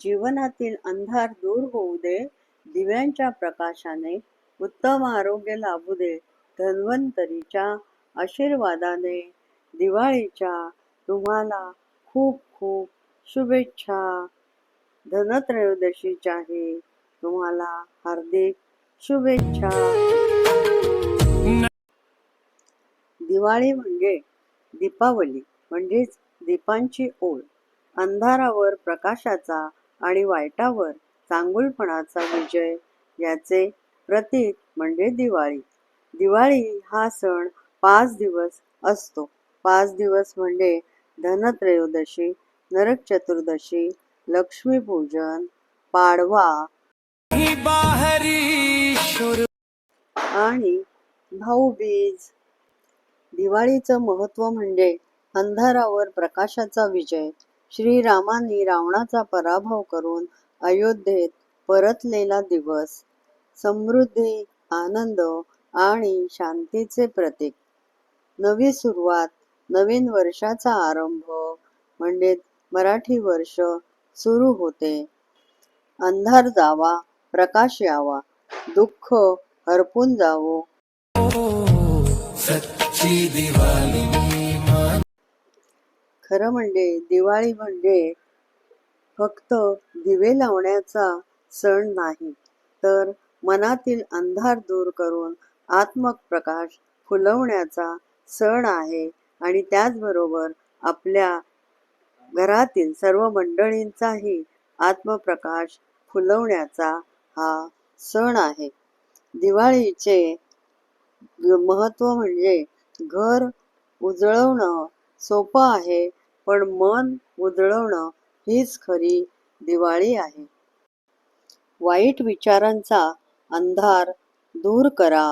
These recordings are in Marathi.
जीवनातील अंधार दूर होऊ दे दिव्यांच्या प्रकाशाने उत्तम आरोग्य लाभू दे धन्वंतरीच्या आशीर्वादाने दिवाळीच्या तुम्हाला खूप खूप शुभेच्छा. धनत्रयोदशीच्याही तुम्हाला हार्दिक शुभेच्छा. दिवाळी म्हणजे दीपावली म्हणजेच दीपांची ओळ. अंधारावर प्रकाशाचा आणि वाईटावर चांगुलपणाचा विजय याचे प्रतीक म्हणजे दिवाळी. दिवाळी हा सण पाच दिवस असतो. पाच दिवस म्हणजे धनत्रयोदशी नरक चतुर्दशी लक्ष्मीपूजन पाडवा आणि भाऊबीज. दिवाळीचं महत्त्व म्हणजे अंधारावर प्रकाशाचा विजय. श्रीरामांनी रावणाचा पराभव करून अयोध्येत परतलेला दिवस समृद्धी आनंद आणि शांतीचे प्रतीक. नवी सुरुवात नवीन वर्षाचा आरंभ म्हणजे मराठी वर्ष सुरू होते. अंधार जावा प्रकाश यावा दुःख हरपून जावो. खरं म्हणजे दिवाळी म्हणजे फक्त दिवे लावण्याचा सण नाही तर मनातील अंधार दूर करून आत्मप्रकाश फुलवण्याचा सण आहे आणि त्याचबरोबर आपल्या घरातील सर्व मंडळींचाही आत्मप्रकाश फुलवण्याचा हा सण आहे. दिवाळीचे महत्त्व म्हणजे घर उजळवणं सोपं आहे पण मन उजळवणं हीच खरी दिवाळी आहे. वाईट विचारांचा अंधार दूर करा.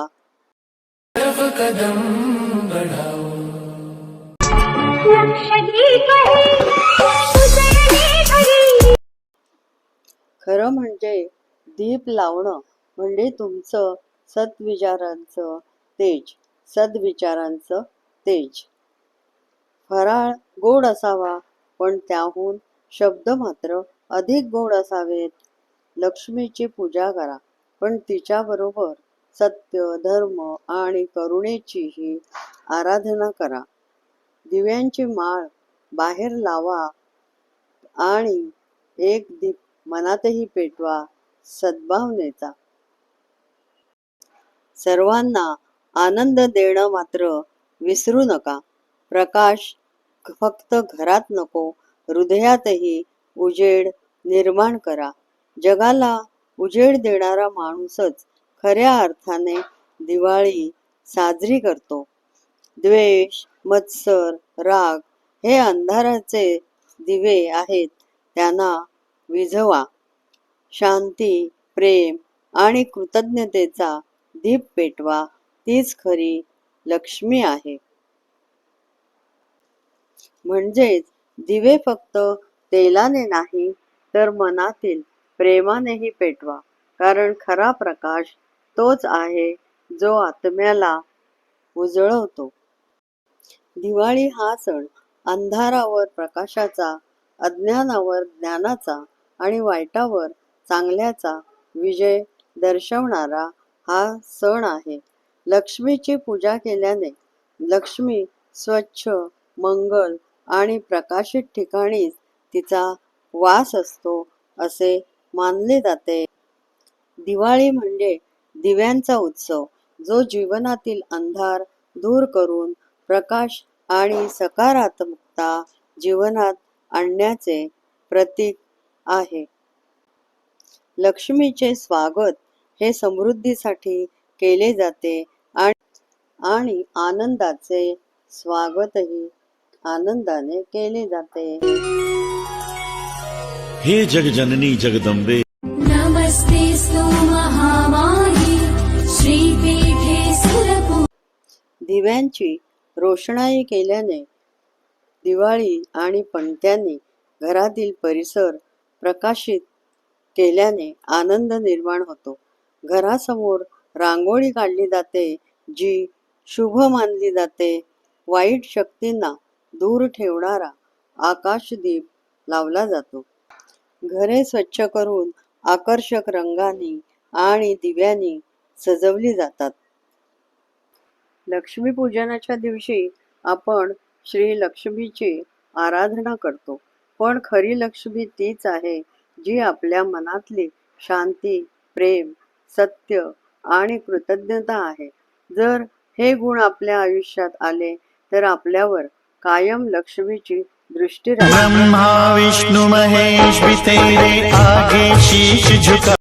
खरं म्हणजे दीप लावणं म्हणजे तुमचं सद्विचारांचं तेज सद्विचारांचं तेज. फराळ गोड असावा पण त्याहून शब्द मात्र अधिक गोड असावेत. लक्ष्मीची पूजा करा पण तिच्याबरोबर सत्य धर्म आणि करुणेचीही आराधना करा. दिव्यांची माळ बाहेर लावा आणि एक दीप मनातही पेटवा सद्भावनेचा सर्वांना आनंद देणं मात्र विसरू नका. प्रकाश फक्त घरात नको हृदयातही उजेड निर्माण करा. जगाला उजेड देणारा माणूसच खऱ्या अर्थाने दिवाळी साजरी करतो. द्वेष मत्सर राग हे अंधाराचे दिवे आहेत त्यांना विझवा. शांती प्रेम आणि कृतज्ञतेचा दीप पेटवा तीच खरी लक्ष्मी आहे. म्हणजेच दिवे फक्त तेलाने नाही तर मनातील प्रेमानेही पेटवा. कारण खरा प्रकाश तोच आहे जो आत्म्याला उजळवतो. दिवाळी हा सण अंधारावर प्रकाशाचा अज्ञानावर ज्ञानाचा आणि वाईटावर चांगल्याचा विजय दर्शवणारा हा सण आहे. लक्ष्मीची पूजा केल्याने लक्ष्मी स्वच्छ मंगल आणि प्रकाशित ठिकाणीच तिचा वास असतो असे मानले जाते. दिवाळी म्हणजे दिव्यांचा उत्सव जो जीवनातील अंधार दूर करून प्रकाश आणि सकारात्मकता जीवनात आणण्याचे प्रतीक आहे. लक्ष्मीचे स्वागत हे समृद्धीसाठी केले जाते आणि आणि आनंदाचे स्वागतही आनंदाने केले जाते. हे जगजननी जगदंबे. सुरपु दिव्यांची रोषणाई केल्याने दिवाळी आणि पणत्याने घरातील परिसर प्रकाशित केल्याने आनंद निर्माण होतो. घरासमोर रांगोळी काढली जाते जी शुभ मानली जाते. वाईट शक्तींना दूर ठेवणारा आकाशदीप लावला जातो. घरे स्वच्छ करून आकर्षक रंगांनी आणि दिव्यांनी सजवली जातात. लक्ष्मीपूजनाच्या दिवशी आपण श्री लक्ष्मीची आराधना करतो. पण खरी लक्ष्मी तीच आहे जी आपल्या मनातली शांती प्रेम सत्य आणि कृतज्ञता आहे. जर हे गुण आपल्या आयुष्यात आले तर आपल्यावर कायम लक्ष्मीची दृष्टी विष्णु महेश भी तेरे आगे शीश झुका।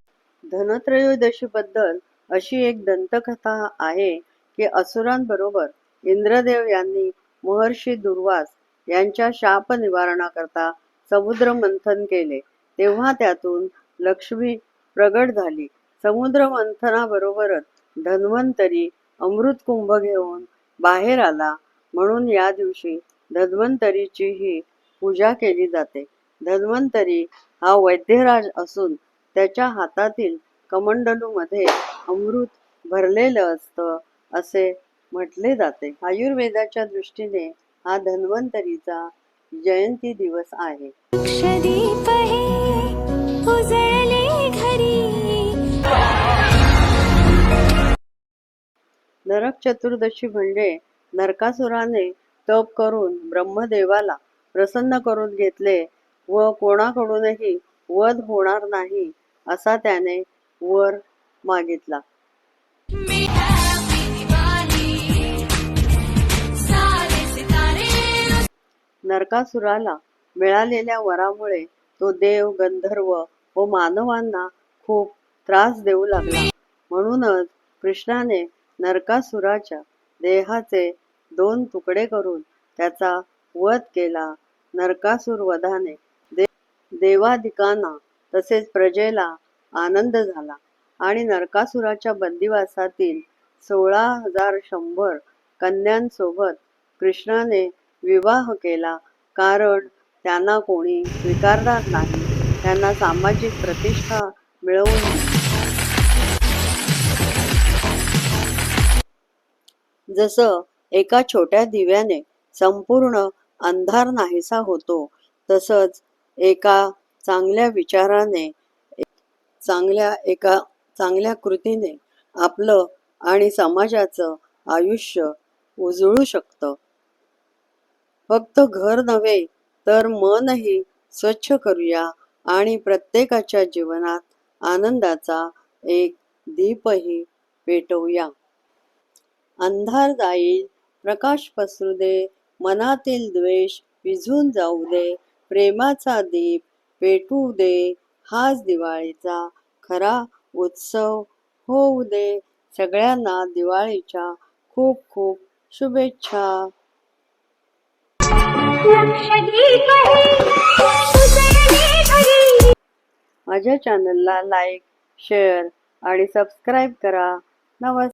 धनत्रयोदशी बद्दल अशी एक दंतकथा आहे की असुरांबरोबर इंद्रदेव यांनी महर्षी दुर्वास यांच्या शाप निवारणाकरता समुद्र मंथन केले. तेव्हा त्यातून लक्ष्मी प्रगट झाली. समुद्र मंथनाबरोबरच धन्वंतरी अमृत कुंभ घेऊन बाहेर आला. म्हणून या दिवशी धन्वंतरीचीही पूजा केली जाते. धन्वंतरी हा वैद्यराज असून त्याच्या हातातील कमंडलूमध्ये अमृत भरलेलं असतं असे म्हटले जाते. आयुर्वेदाच्या दृष्टीने हा धन्वंतरीचा जयंती दिवस आहे. नरक चतुर्दशी म्हणजे नरकासुराने तप करून ब्रह्मदेवाला प्रसन्न करून घेतले व कोणाकडूनही वध होणार नाही असा त्याने वर मागितला. नरकासुराला मिळालेल्या वरामुळे तो देव गंधर्व व मानवांना खूप त्रास देऊ लागला. म्हणूनच कृष्णाने नरकासुराच्या देहाचे दोन तुकडे करून त्याचा वध केला. नरकासुर वधाने दे देवाधिकांना तसेच प्रजेला आनंद झाला आणि नरकासुराच्या बंदिवासातील सोळा हजार शंभर कन्यांसोबत कृष्णाने विवाह केला. कारण त्यांना कोणी स्वीकारणार नाही. त्यांना सामाजिक प्रतिष्ठा मिळवून जसं एका छोट्या दिव्याने संपूर्ण अंधार नाहीसा होतो तसंच एका चांगल्या विचाराने चांगल्या एका चांगल्या कृतीने आपलं आणि समाजाचं आयुष्य उजळू शकतं. फक्त घर नव्हे तर मनही स्वच्छ करूया आणि प्रत्येकाच्या जीवनात आनंदाचा एक दीपही पेटवूया. अंधार जाईल प्रकाश पसरू दे. मनातील द्वेष विझून जाऊ दे. प्रेमाचा दीप पेटू दे. हाच दिवाळीचा खरा उत्सव होऊ दे. सगळ्यांना दिवाळीच्या खूप खूप शुभेच्छा. माझ्या चॅनलला लाईक शेअर आणि सबस्क्राईब करा. नमस्कार.